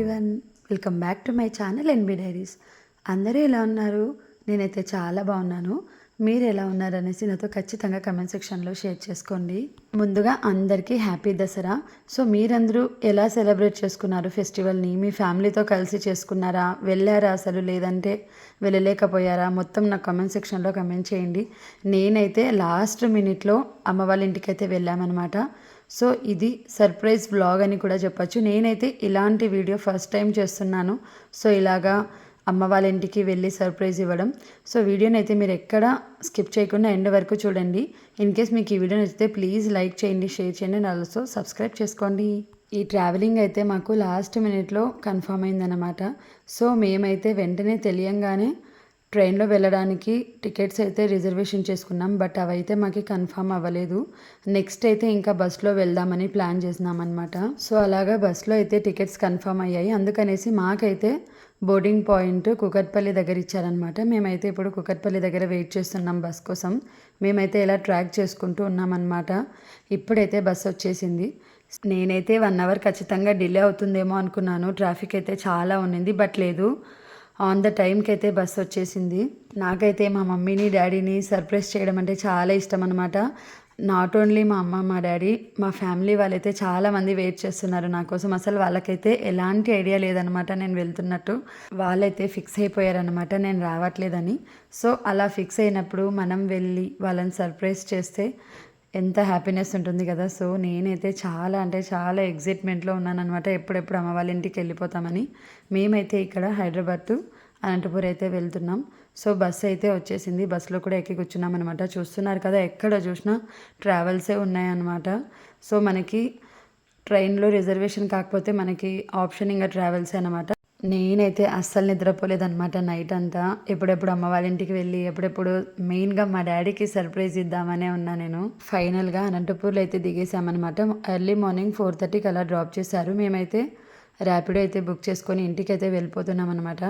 Everyone welcome back to my channel NB diaries అందరూ ఎలా ఉన్నారు? నేనైతే చాలా బాగున్నాను. మీరు ఎలా ఉన్నారు అనేసి నాతో ఖచ్చితంగా కమెంట్ సెక్షన్లో షేర్ చేసుకోండి. ముందుగా అందరికీ హ్యాపీ దసరా. సో మీరందరూ ఎలా సెలబ్రేట్ చేసుకున్నారు? ఫెస్టివల్ని మీ ఫ్యామిలీతో కలిసి చేసుకున్నారా? వెళ్ళారా అసలు? లేదంటే వెళ్ళలేకపోయారా? మొత్తం నా కమెంట్ సెక్షన్లో కమెంట్ చేయండి. నేనైతే లాస్ట్ మినిట్లో అమ్మ వాళ్ళ ఇంటికైతే వెళ్ళామన్నమాట. సో ఇది సర్ప్రైజ్ బ్లాగ్ అని కూడా చెప్పచ్చు. నేనైతే ఇలాంటి వీడియో ఫస్ట్ టైం చేస్తున్నాను. సో ఇలాగా అమ్మ వాళ్ళ ఇంటికి వెళ్ళి సర్ప్రైజ్ ఇవ్వడం. సో వీడియోని అయితే మీరు ఎక్కడ స్కిప్ చేయకుండా ఎండ్ వరకు చూడండి. ఇన్ కేస్ మీకు ఈ వీడియో నచ్చితే ప్లీజ్ లైక్ చేయండి షేర్ చేయండి అండ్ ఆల్సో సబ్స్క్రైబ్ చేసుకోండి. ఈ ట్రావెలింగ్ అయితే మాకు లాస్ట్ మినిట్లో కన్ఫర్మ్ అయిందన్నమాట. సో మేమైతే వెంటనే తెలియంగానే ట్రైన్లో వెళ్ళడానికి టికెట్స్ అయితే రిజర్వేషన్ చేసుకున్నాం బట్ అవైతే మాకు కన్ఫామ్ అవ్వలేదు. నెక్స్ట్ అయితే ఇంకా బస్సులో వెళ్దామని ప్లాన్ చేసినాం అనమాట సో అలాగా బస్సులో అయితే టికెట్స్ కన్ఫర్మ్ అయ్యాయి. అందుకనేసి మాకైతే బోర్డింగ్ పాయింట్ కుకట్పల్లి దగ్గర ఇచ్చారనమాట మేమైతే ఇప్పుడు కుకట్పల్లి దగ్గర వెయిట్ చేస్తున్నాం బస్ కోసం. మేమైతే ఇలా ట్రాక్ చేసుకుంటూ ఉన్నామన్నమాట. ఇప్పుడైతే బస్ వచ్చేసింది. నేనైతే వన్ అవర్ ఖచ్చితంగా డిలే అవుతుందేమో అనుకున్నాను. ట్రాఫిక్ అయితే చాలా ఉన్నింది బట్ లేదు. ఆన్ ద టైంకి అయితే బస్ వచ్చేసింది. నాకైతే మా మమ్మీని డాడీని సర్ప్రైజ్ చేయడం అంటే చాలా ఇష్టం అనమాట నాట్ ఓన్లీ మా అమ్మ మా డాడీ మా ఫ్యామిలీ వాళ్ళైతే చాలామంది వెయిట్ చేస్తున్నారు. నా కోసం అసలు వాళ్ళకైతే ఎలాంటి ఐడియా లేదనమాట నేను వెళ్తున్నట్టు. వాళ్ళైతే ఫిక్స్ అయిపోయారనమాట నేను రావట్లేదని. సో అలా ఫిక్స్ అయినప్పుడు మనం వెళ్ళి వాళ్ళని సర్ప్రైజ్ చేస్తే ఎంత హ్యాపీనెస్ ఉంటుంది కదా. సో నేనైతే చాలా అంటే చాలా ఎగ్జైట్మెంట్లో ఉన్నాను అనమాట ఎప్పుడెప్పుడు అమ్మ వాళ్ళ ఇంటికి వెళ్ళిపోతామని. మేమైతే ఇక్కడ హైదరాబాద్ టు అనంతపూర్ అయితే వెళ్తున్నాం. సో బస్సు అయితే వచ్చేసింది. బస్సులో కూడా ఎక్కి కూర్చున్నాం అనమాట చూస్తున్నారు కదా ఎక్కడ చూసినా ట్రావెల్సే ఉన్నాయన్నమాట. సో మనకి ట్రైన్లో రిజర్వేషన్ కాకపోతే మనకి ఆప్షన్ ఇంకా ట్రావెల్సే అనమాట నేనైతే అస్సలు నిద్రపోలేదన్నమాట నైట్ అంతా. ఎప్పుడెప్పుడు అమ్మ వాళ్ళ ఇంటికి వెళ్ళి ఎప్పుడెప్పుడు మెయిన్గా మా డాడీకి సర్ప్రైజ్ ఇద్దామనే ఉన్నా నేను. ఫైనల్గా అనంతపూర్లో అయితే దిగేసామన్నమాట ఎర్లీ మార్నింగ్ ఫోర్ థర్టీకి అలా డ్రాప్ చేశారు. మేమైతే ర్యాపిడో అయితే బుక్ చేసుకొని ఇంటికి అయితే వెళ్ళిపోతున్నాం అనమాట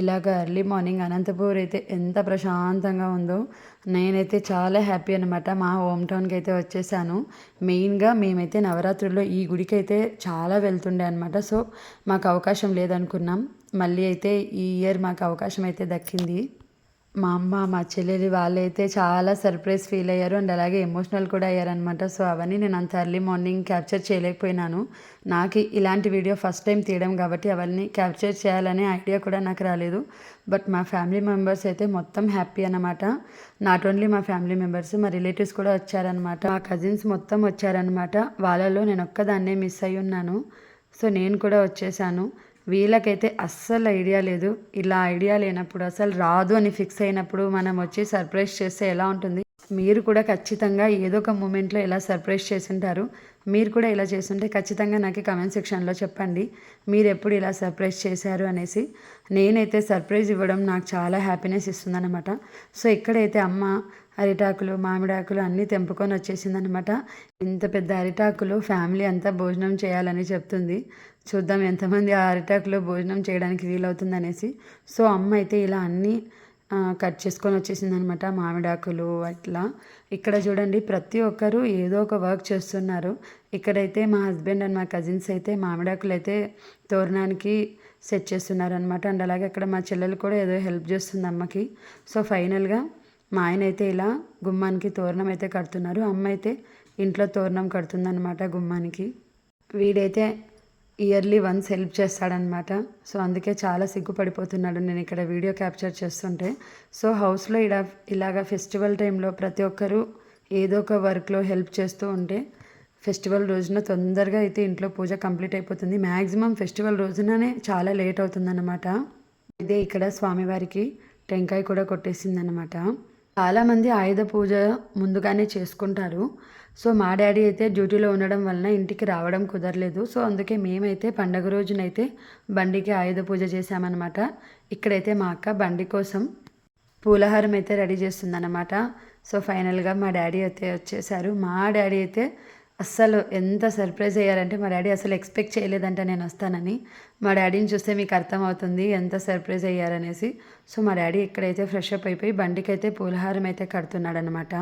ఇలాగ ఎర్లీ మార్నింగ్ అనంతపూర్ అయితే ఎంత ప్రశాంతంగా ఉందో నేనైతే చాలా హ్యాపీ అనమాట మా హోమ్ టౌన్కి అయితే వచ్చేసాను. మెయిన్గా మేమైతే నవరాత్రుల్లో ఈ గుడికి అయితే చాలా వెళ్తుండే అనమాట సో మాకు అవకాశం లేదనుకున్నాం. మళ్ళీ అయితే ఈ ఇయర్ మాకు అవకాశం అయితే దక్కింది. మా అమ్మ మా చెల్లెలి వాళ్ళైతే చాలా సర్ప్రైజ్ ఫీల్ అయ్యారు. అండ్ అలాగే ఎమోషనల్ కూడా అయ్యారనమాట సో అవన్నీ నేను అంత ఎర్లీ మార్నింగ్ క్యాప్చర్ చేయలేకపోయినాను. నాకు ఇలాంటి వీడియో ఫస్ట్ టైం తీయడం కాబట్టి అవన్నీ క్యాప్చర్ చేయాలనే ఐడియా కూడా నాకు రాలేదు. బట్ మా ఫ్యామిలీ మెంబర్స్ అయితే మొత్తం హ్యాపీ అనమాట నాట్ ఓన్లీ మా ఫ్యామిలీ మెంబర్స్ మా రిలేటివ్స్ కూడా వచ్చారనమాట మా కజిన్స్ మొత్తం వచ్చారనమాట వాళ్ళలో నేను ఒక్కదాన్నే మిస్ అయి ఉన్నాను సో నేను కూడా వచ్చేసాను. వీళ్ళకైతే అస్సలు ఐడియా లేదు. ఇలా ఐడియా లేనప్పుడు అసలు రాదు అని ఫిక్స్ అయినప్పుడు మనం వచ్చి సర్ప్రైజ్ చేస్తే ఎలా ఉంటుంది? మీరు కూడా ఖచ్చితంగా ఏదో ఒక మూమెంట్లో ఇలా సర్ప్రైజ్ చేసింటారు. మీరు కూడా ఇలా చేస్తుంటే ఖచ్చితంగా నాకు కమెంట్ సెక్షన్లో చెప్పండి. మీరు ఎప్పుడు ఇలా సర్ప్రైజ్ చేశారు అనేసి. నేనైతే సర్ప్రైజ్ ఇవ్వడం నాకు చాలా హ్యాపీనెస్ ఇస్తుందన్నమాట. సో ఇక్కడైతే అమ్మ అరిటాకులు మామిడాకులు అన్నీ తెంపుకొని వచ్చేసిందనమాట ఇంత పెద్ద అరిటాకులు ఫ్యామిలీ అంతా భోజనం చేయాలని చెప్తుంది. చూద్దాం ఎంతమంది ఆ అరిటాకులో భోజనం చేయడానికి వీలవుతుంది అనేసి సో అమ్మ అయితే ఇలా అన్నీ కట్ చేసుకొని వచ్చేసిందనమాట మామిడాకులు అట్లా. ఇక్కడ చూడండి ప్రతి ఒక్కరు ఏదో ఒక వర్క్ చేస్తున్నారు. ఇక్కడైతే మా హస్బెండ్ అండ్ మా కజిన్స్ అయితే మామిడాకులు అయితే తోరణానికి సెట్ చేస్తున్నారనమాట. అండ్ అలాగే అక్కడ మా చెల్లెలు కూడా ఏదో హెల్ప్ చేస్తుంది అమ్మకి. సో ఫైనల్గా మా ఆయన అయితే ఇలా గుమ్మానికి తోరణం అయితే కడుతున్నారు. అమ్మ అయితే ఇంట్లో తోరణం కడుతుందన్నమాట గుమ్మానికి. వీడైతే ఇయర్లీ వన్స్ హెల్ప్ చేస్తాడనమాట. సో అందుకే చాలా సిగ్గుపడిపోతున్నాడు నేను ఇక్కడ వీడియో క్యాప్చర్ చేస్తుంటే. సో హౌస్లో ఇలా ఇలాగ ఫెస్టివల్ టైంలో ప్రతి ఒక్కరూ ఏదో ఒక వర్క్లో హెల్ప్ చేస్తూ ఉంటే ఫెస్టివల్ రోజున తొందరగా అయితే ఇంట్లో పూజ కంప్లీట్ అయిపోతుంది. మ్యాక్సిమం ఫెస్టివల్ రోజుననే చాలా లేట్ అవుతుందన్నమాట. ఇదే ఇక్కడ స్వామివారికి టెంకాయ కూడా కొట్టేసిందనమాట చాలామంది ఆయుధ పూజ ముందుగానే చేసుకుంటారు. సో మా డాడీ అయితే డ్యూటీలో ఉండడం వలన ఇంటికి రావడం కుదరలేదు. సో అందుకే మేమైతే పండగ రోజునైతే బండికి ఆయుధ పూజ చేశామన్నమాట. ఇక్కడైతే మా అక్క బండి కోసం పూలహారం అయితే రెడీ చేస్తుందన్నమాట. సో ఫైనల్గా మా డాడీ అయితే వచ్చేసారు. మా డాడీ అయితే అస్సలు ఎంత సర్ప్రైజ్ అయ్యారంటే మా డాడీ అసలు ఎక్స్పెక్ట్ చేయలేదంట నేను వస్తానని. మా డాడీని చూస్తే మీకు అర్థమవుతుంది ఎంత సర్ప్రైజ్ అయ్యారనేసి. సో మా డాడీ ఇక్కడైతే ఫ్రెష్ అప్ అయిపోయి బండికి అయితే పూలహారం అయితే కడుతున్నాడనమాట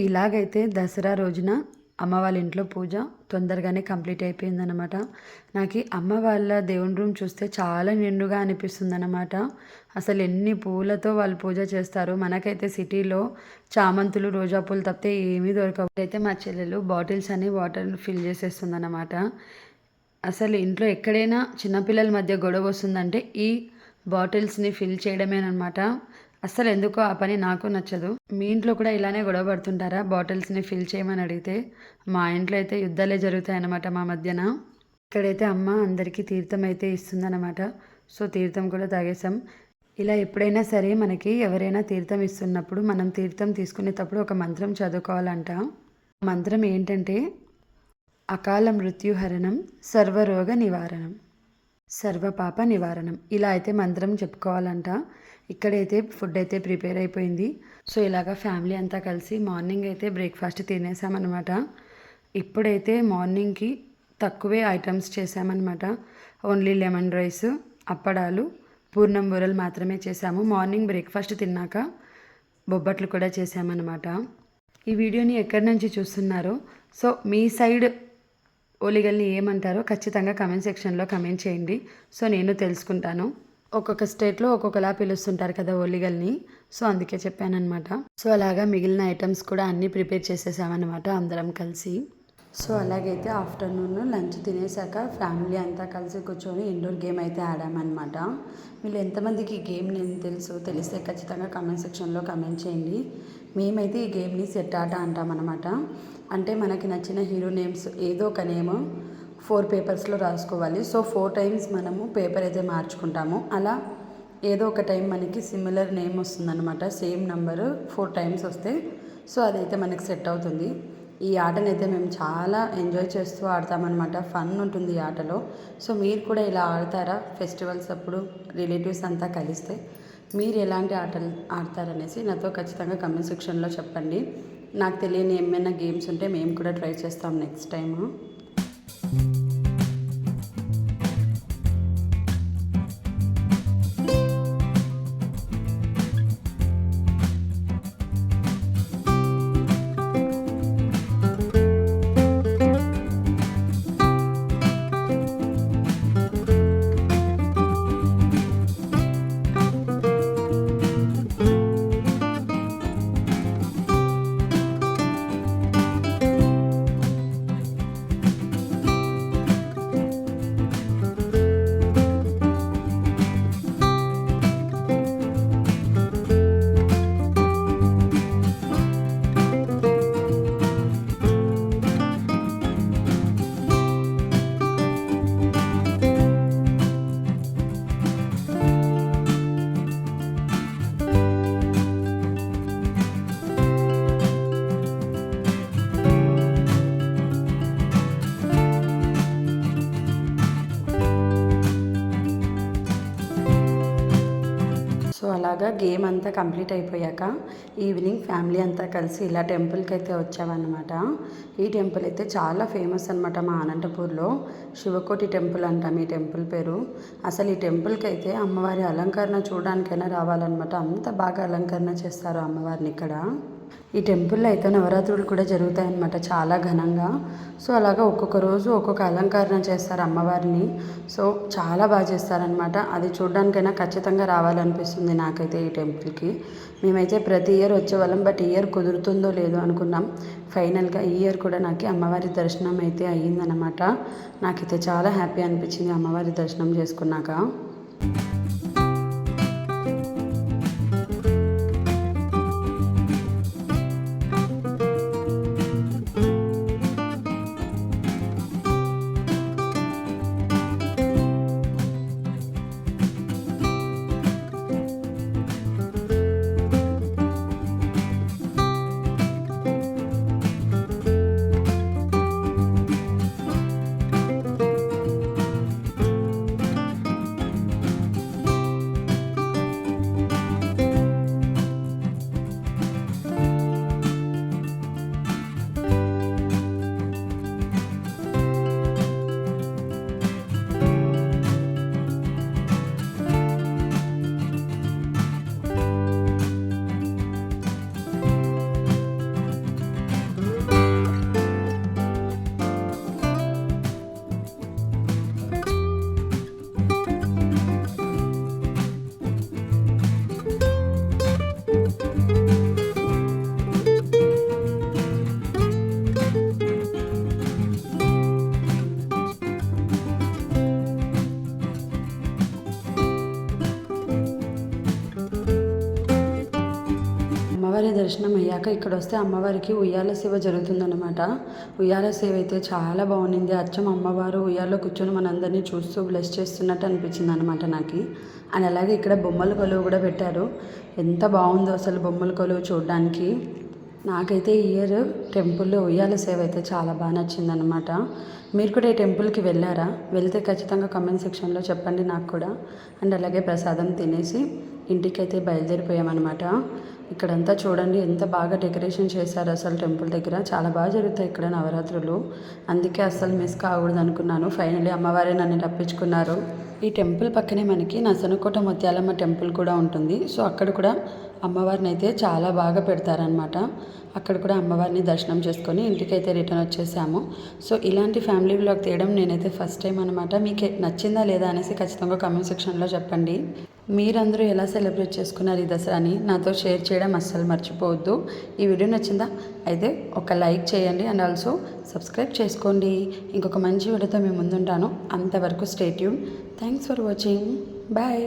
ఇలాగైతే దసరా రోజున అమ్మ వాళ్ళ ఇంట్లో పూజ తొందరగానే కంప్లీట్ అయిపోయిందనమాట నాకు అమ్మ వాళ్ళ దేవుని రూమ్ చూస్తే చాలా నిండుగా అనిపిస్తుంది అనమాట అసలు ఎన్ని పూలతో వాళ్ళు పూజ చేస్తారు మనకైతే సిటీలో చామంతులు రోజా పూలు తప్పితే ఏమీ దొరకవు. అయితే మా చెల్లెలు బాటిల్స్ అని వాటర్ ఫిల్ చేసేస్తుంది అనమాట అసలు ఇంట్లో ఎక్కడైనా చిన్నపిల్లల మధ్య గొడవ వస్తుందంటే ఈ బాటిల్స్ని ఫిల్ చేయడమేనమాట అస్సలు ఎందుకో ఆ పని నాకు నచ్చదు. మీ ఇంట్లో కూడా ఇలానే గొడవ పడుతుంటారా? బాటిల్స్ని ఫిల్ చేయమని అడిగితే మా ఇంట్లో అయితే యుద్ధాలే జరుగుతాయన్నమాట మా మధ్యన. ఇక్కడైతే అమ్మ అందరికీ తీర్థం అయితే ఇస్తుందన్నమాట. సో తీర్థం కూడా తాగేసాం ఇలా ఎప్పుడైనా సరే మనకి ఎవరైనా తీర్థం ఇస్తున్నప్పుడు మనం తీర్థం తీసుకునేటప్పుడు ఒక మంత్రం చదువుకోవాలంట. మంత్రం ఏంటంటే అకాల మృత్యుహరణం సర్వరోగ నివారణం. సర్వపాప నివారణం. ఇలా అయితే మంత్రం చెప్పుకోవాలంట. ఇక్కడైతే ఫుడ్ అయితే ప్రిపేర్ అయిపోయింది. సో ఇలాగ ఫ్యామిలీ అంతా కలిసి మార్నింగ్ అయితే బ్రేక్ఫాస్ట్ తినేసామన్నమాట. ఇప్పుడైతే మార్నింగ్కి తక్కువే ఐటమ్స్ చేసామన్నమాట. ఓన్లీ లెమన్ రైస్ అప్పడాలు పూర్ణం బూరలు మాత్రమే చేసాము. మార్నింగ్ బ్రేక్ఫాస్ట్ తిన్నాక బొబ్బట్లు కూడా చేసామన్నమాట. ఈ వీడియోని ఎక్కడి నుంచి చూస్తున్నారో సో మీ సైడ్ ఓలిగల్ని ఏమంటారో ఖచ్చితంగా కమెంట్ సెక్షన్లో కమెంట్ చేయండి. సో నేను తెలుసుకుంటాను. ఒక్కొక్క స్టేట్లో ఒక్కొక్కలా పిలుస్తుంటారు కదా ఓలిగల్ని. సో అందుకే చెప్పానమాట సో అలాగా మిగిలిన ఐటమ్స్ కూడా అన్నీ ప్రిపేర్ చేసేసామన్నమాట అందరం కలిసి. సో అలాగైతే ఆఫ్టర్నూన్ లంచ్ తినేసాక ఫ్యామిలీ అంతా కలిసి కూర్చొని ఇండోర్ గేమ్ అయితే ఆడామన్నమాట. వీళ్ళు ఎంతమందికి ఈ గేమ్ నేను తెలుసు తెలిస్తే ఖచ్చితంగా కమెంట్ సెక్షన్లో కమెంట్ చేయండి. మేమైతే ఈ గేమ్ని సెట్ ఆట అంటామన్నమాట. అంటే మనకి నచ్చిన హీరో నేమ్స్ ఏదో ఒక నేమ్ ఫోర్ పేపర్స్లో రాసుకోవాలి. సో ఫోర్ టైమ్స్ మనము పేపర్ అయితే మార్చుకుంటాము. అలా ఏదో ఒక టైం మనకి సిమిలర్ నేమ్ వస్తుందన్నమాట. సేమ్ నెంబరు ఫోర్ టైమ్స్ వస్తే సో అదైతే మనకి సెట్ అవుతుంది. ఈ ఆటనైతే మేము చాలా ఎంజాయ్ చేస్తూ ఆడతామన్నమాట. ఫన్ ఉంటుంది ఈ ఆటలో. సో మీరు కూడా ఇలా ఆడతారా? ఫెస్టివల్స్ అప్పుడు రిలేటివ్స్ అంతా కలిస్తే మీరు ఎలాంటి ఆటలు ఆడతారనేసి నాతో ఖచ్చితంగా కమెంట్ సెక్షన్లో చెప్పండి. నాకు తెలియని ఏమైనా గేమ్స్ ఉంటే మేము కూడా ట్రై చేస్తాం నెక్స్ట్ టైము. సో అలాగా గేమ్ అంతా కంప్లీట్ అయిపోయాక ఈవినింగ్ ఫ్యామిలీ అంతా కలిసి ఇలా టెంపుల్కి అయితే వచ్చామన్నమాట. ఈ టెంపుల్ అయితే చాలా ఫేమస్ అనమాట మా అనంతపూర్లో. శివకోటి టెంపుల్ అంటాం ఈ టెంపుల్ పేరు. అసలు ఈ టెంపుల్కి అయితే అమ్మవారి అలంకరణ చూడడానికైనా రావాలన్నమాట. అంత బాగా అలంకరణ చేస్తారు అమ్మవారిని ఇక్కడ. ఈ టెంపుల్లో అయితే నవరాత్రులు కూడా జరుగుతాయన్నమాట చాలా ఘనంగా. సో అలాగా ఒక్కొక్క రోజు ఒక్కొక్క అలంకరణ చేస్తారు అమ్మవారిని. సో చాలా బాగా చేస్తారనమాట అది చూడడానికైనా ఖచ్చితంగా రావాలనిపిస్తుంది నాకైతే ఈ టెంపుల్కి. మేమైతే ప్రతి ఇయర్ వచ్చేవాళ్ళం బట్ ఇయర్ కుదురుతుందో లేదో అనుకున్నాం. ఫైనల్గా ఈ ఇయర్ కూడా నాకు అమ్మవారి దర్శనం అయితే అయ్యిందనమాట నాకైతే చాలా హ్యాపీ అనిపించింది అమ్మవారి దర్శనం చేసుకున్నాక. వెళ్ళాక ఇక్కడ వస్తే అమ్మవారికి ఉయ్యాల సేవ జరుగుతుందన్నమాట. ఉయ్యాల సేవ అయితే చాలా బాగుంది అచ్చం అమ్మవారు ఉయ్యాలో కూర్చొని మనందరినీ చూస్తూ బ్లెస్ చేస్తున్నట్టు అనిపించింది అనమాట నాకు. అండ్ అలాగే ఇక్కడ బొమ్మల కొలువు కూడా పెట్టారు. ఎంత బాగుందో అసలు బొమ్మల కొలువు చూడడానికి. నాకైతే ఈ ఇయర్ టెంపుల్లో ఉయ్యాల సేవ అయితే చాలా బాగా నచ్చిందనమాట మీరు కూడా ఈ టెంపుల్కి వెళ్ళారా? వెళ్తే ఖచ్చితంగా కమెంట్ సెక్షన్లో చెప్పండి నాకు కూడా. అండ్ అలాగే ప్రసాదం తినేసి ఇంటికైతే బయలుదేరిపోయామన్నమాట. ఇక్కడంతా చూడండి ఎంత బాగా డెకరేషన్ చేశారు అసలు టెంపుల్ దగ్గర. చాలా బాగా జరుగుతాయి ఇక్కడ నవరాత్రులు. అందుకే అస్సలు మిస్ కాకూడదు అనుకున్నాను. ఫైనలీ అమ్మవారే నన్ను రప్పించుకున్నారు. ఈ టెంపుల్ పక్కనే మనకి నసనకోట ముత్యాలమ్మ టెంపుల్ కూడా ఉంటుంది. సో అక్కడ కూడా అమ్మవారిని అయితే చాలా బాగా పెడతారనమాట అక్కడ కూడా అమ్మవారిని దర్శనం చేసుకొని ఇంటికైతే రిటర్న్ వచ్చేసాము. సో ఇలాంటి ఫ్యామిలీ బ్లాగ్ తీయడం నేనైతే ఫస్ట్ టైం అనమాట మీకు నచ్చిందా లేదా అనేసి ఖచ్చితంగా కామెంట్ సెక్షన్లో చెప్పండి. మీరందరూ ఎలా సెలబ్రేట్ చేసుకున్నారు ఈ దసరాని నాతో షేర్ చేయడం అస్సలు మర్చిపోవద్దు. ఈ వీడియో నచ్చిందా? అయితే ఒక లైక్ చేయండి అండ్ ఆల్సో సబ్స్క్రైబ్ చేసుకోండి. ఇంకొక మంచి వీడియోతో మేము ముందుంటాను. అంతవరకు stay tuned. Thanks for watching. Bye.